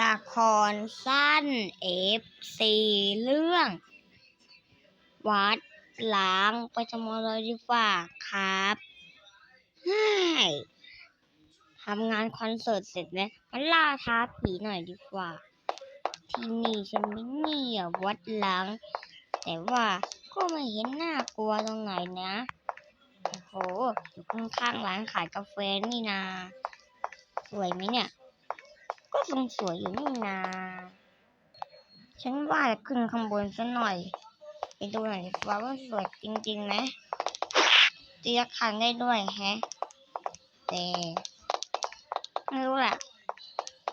ละครสั้นเอฟซีเรื่อง วัดล้างไปทำอะไรดีกว่าครับเฮ้ยทำงานคอนเสิร์ตเสร็จแล้วมาล่าท้าผีหน่อยดีกว่า ที่นี่ฉันไม่เนี่ยวัดล้าง แต่ว่าก็ไม่เห็นน่ากลัวตรงไหนนะโอ้โหอยู่ข้างๆร้านขายกาแฟนี่นา สวยไหมเนี่ย ก็ทรงสวยอยู่นี่นา ฉันว่าจะขึ้นข้างบนซะหน่อย ไปดูหน่อยว่าว่าสวยจริงๆไหมตีละครั้งได้ด้วยแฮะ แต่ไม่รู้แหละ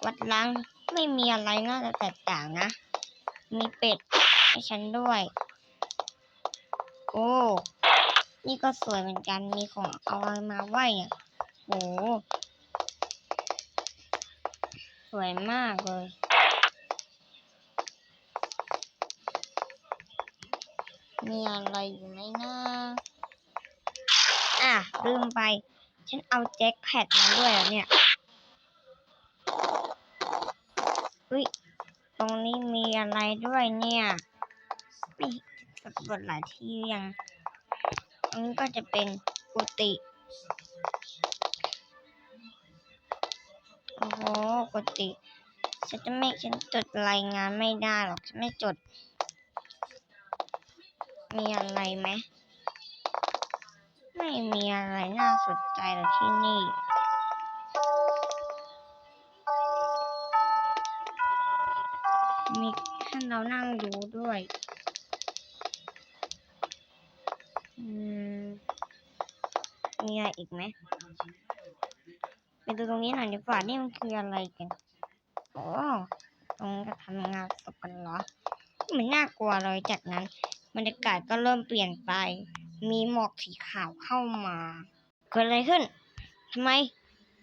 วัดล้างไม่มีอะไรน่าจะแตกต่างนะ มีเป็ดให้ฉันด้วย โอ้ นี่ก็สวยเหมือนกัน มีของเอาอะไรมาไหวเนี่ยโห สวยมากเลย มีอะไรอยู่ไหมนะอะลืมไป ฉันเอาแจ็คแพดมาด้วยเนี่ย อุ้ย ตรงนี้มีอะไรด้วยเนี่ยไม่สะกดหลายที่ยังอันนี้ก็จะเป็นกุฏิโอ้โห กุฏิฉันจะไม่ฉันจดรายงานไม่ได้หรอกฉันไม่จด มีอะไรไหมไม่มีอะไรน่าสนใจเลยที่นี่มีให้เรานั่งดูด้วยอืมมีอะไรอีกไหม ดูตรงนี้หน่อยดีกว่านี่มันคืออะไรกันโอ้ตรงนี้ก็ทำงานศพกันเหรอม่น่ากลัวเลยจากนั้นบรรยากาศก็เริ่มเปลี่ยนไป มีหมอกสีขาวเข้ามาเกิดอะไรขึ้นทำไม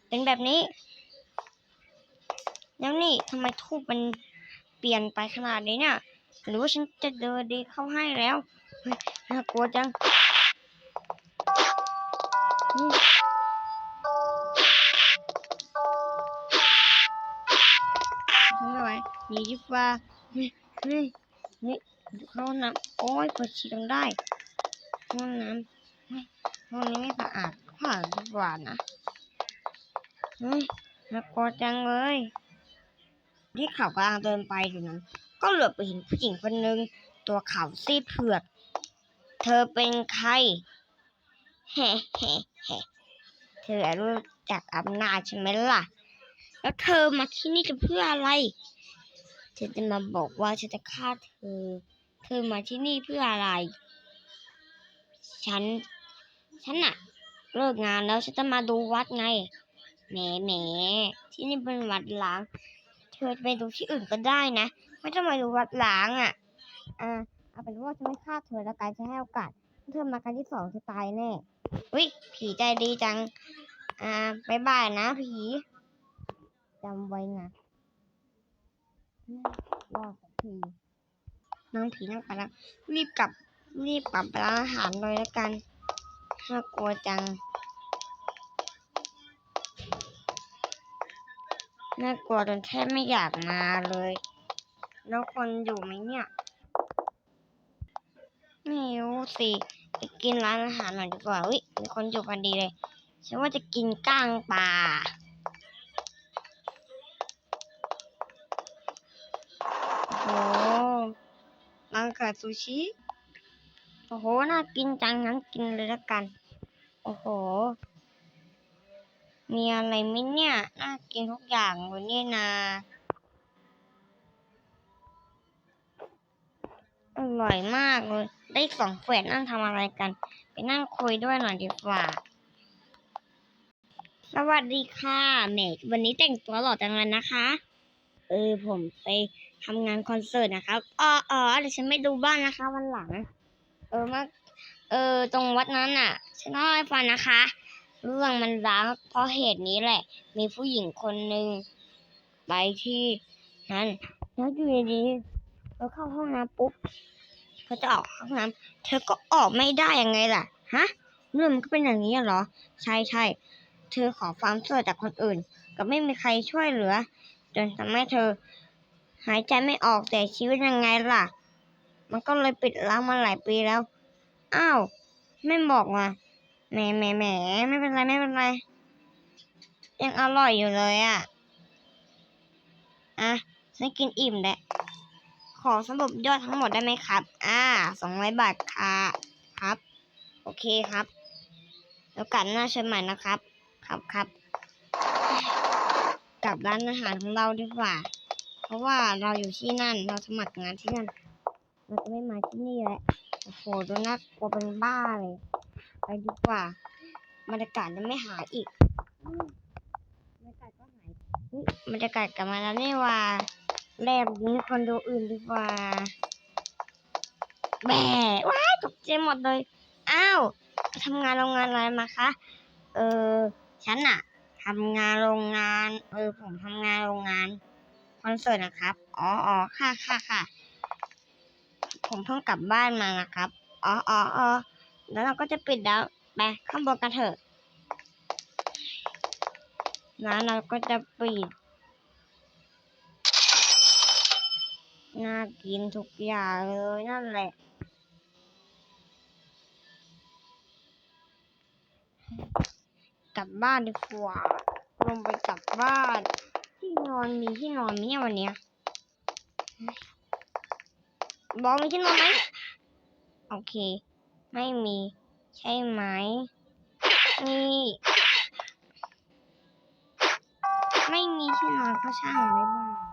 เป็นแบบนี้ แล้วนี่ทำไมทูบมันเปลี่ยนไปขนาดนี้เนี่ยหรือว่าฉันจะเดินดีเข้าให้แล้วเฮ้ยน่ากลัวจัง มไหวหนีดีกว่าเฮ้ยเฮ้ยนี่เข้าห้องน้ำโอ้ยเปิดฉี่ตรงได้ห้องน้ำห้องนี้ไม่สะอาดขวาดีกว่านะเฮ้ยน่ากลัวจังเลยที่เขากำลังเดินไปอยู่นั้น ก็เหลือไปเห็นผู้หญิงคนหนึ่งตัวขาวซีเผือก เธอเป็นใครเฮ้เฮ้เฮ้เธอรู้จักอำนาจใช่ไหมล่ะ แล้วเธอมาที่นี่จะเพื่ออะไร เธอจะมาบอกว่าฉันจะฆ่าเธอ เธอมาที่นี่เพื่ออะไร ฉัน ฉันอะเลิกงานแล้วฉันจะมาดูวัดไง แหมแหมที่นี่เป็นวัดล้าง เธอไปดูที่อื่นก็ได้นะ ไม่ต้องมาดูวัดล้างอะอ่าเอาเป็นว่าฉันไม่ฆ่าเธอแล้วกันจะให้โอกาสเธอมาครั้งที่สองจะตายแน่อุ้ยผีใจดีจัง อ่าบายบายนะผีจำไว้นะ อืมรอดสักทีน้องผีนั่งไปแล้วรีบกลับรีบกลับไปร้านอาหารเลยแล้วกันน่ากลัวจังน่ากลัวจนแทบไม่อยากมาเลย แล้วคนอยู่ไหมเนี่ยไม่รู้สิไปกินร้านอาหารหน่อยดีกว่าอุ้ยมีคนอยู่พอดีเลยฉันว่าจะกินก้างปลา โอ้โห ร้าซูชิ โอ้โห น่ากินจังงั้นกินเลยละกัน โอ้โห มีอะไรไหมเนี่ย น่ากินทุกอย่างเลยนี่นะอร่อยมากเลย ได้สองแฝดนั่งทำอะไรกัน ไปนั่งคุยด้วยหน่อยดีกว่า สวัสดีค่ะแหมวันนี้แต่งตัวหล่อจังเลยนะคะ เออผมไป ทำงานคอนเสิร์ตนะครับอ๋ออ๋อเดี๋ยวฉันไม่ดูบ้านนะคะ วันหลัง เออมื่อเออ ตรงวัดนั้นน่ะ ฉันเล่าให้ฟังนะคะ เรื่องมันร้างเพราะเหตุนี้แหละ มีผู้หญิงคนหนึ่งไปที่นั้นแล้วอยู่ดีๆเราเข้าห้องน้ำปุ๊บเธอจะออกห้องน้ำเธอก็ออกไม่ได้ยังไงล่ะ ฮะเรื่องมันก็เป็นอย่างนี้เหรอ ใช่ใช่เธอขอความช่วยจากคนอื่น ก็ไม่มีใครช่วยเหลือ จนทำให้เธอ หายใจไม่ออกแต่ชีวิตยังไงล่ะ มันก็เลยปิดร้านมาหลายปีแล้ว อ้าว ไม่บอกว่ะแหมแหมแหมไม่เป็นไรไม่เป็นไร ยังอร่อยอยู่เลยอะ อะ ฉันกินอิ่มแหล้วขอสรุปยอดทั้งหมดได้ไหมครับ อ่าสองร้อยบาทค่ะครับ โอเคครับ แล้วกันหน้าเชิญใหม่นะครับ ครับครับ กลับร้านอาหารของเราดีกว่า เพราะว่าเราอยู่ที่นั่น เราสมัครงานที่นั่น เราจะไม่มาที่นี่แล้วโอ้โหดูน่ากลัวเป็นบ้าเลย ไปดีกว่าบรรยากาศยังไม่หายอีกบรรยากาศก็หายอุ๊ยบรรยากาศกลับมาแล้วนี่ว่าแลบนี้คนโดอื่นดีกว่าแหมว้ายตกใจหมดเลย อ้าวทำงานโรงงานอะไรมาคะ เออ ฉันอะทำงานโรงงาน เออ ผมทำงานโรงงาน คอนเสิร์ตนะครับ อ๋ออ๋อค่ะค่ะค่ะ ผมเพิ่งกลับบ้านมานะครับ อ๋ออ๋ออ๋อแล้วเราก็จะปิดแล้ว ไปข้างบนกันเถอะร้าเราก็จะปิด น่ากินทุกอย่างเลยนั่นแหละกลับบ้านดีกว่าลงไปกลับบ้าน ที่นอนมีที่นอนไหมเนี่ยวันเนี้ยบอกมีที่นอนไหมโอเค ไม่มีใช่ไหมนี่ไม่มีที่นอนก็ช่างไม่บ้าง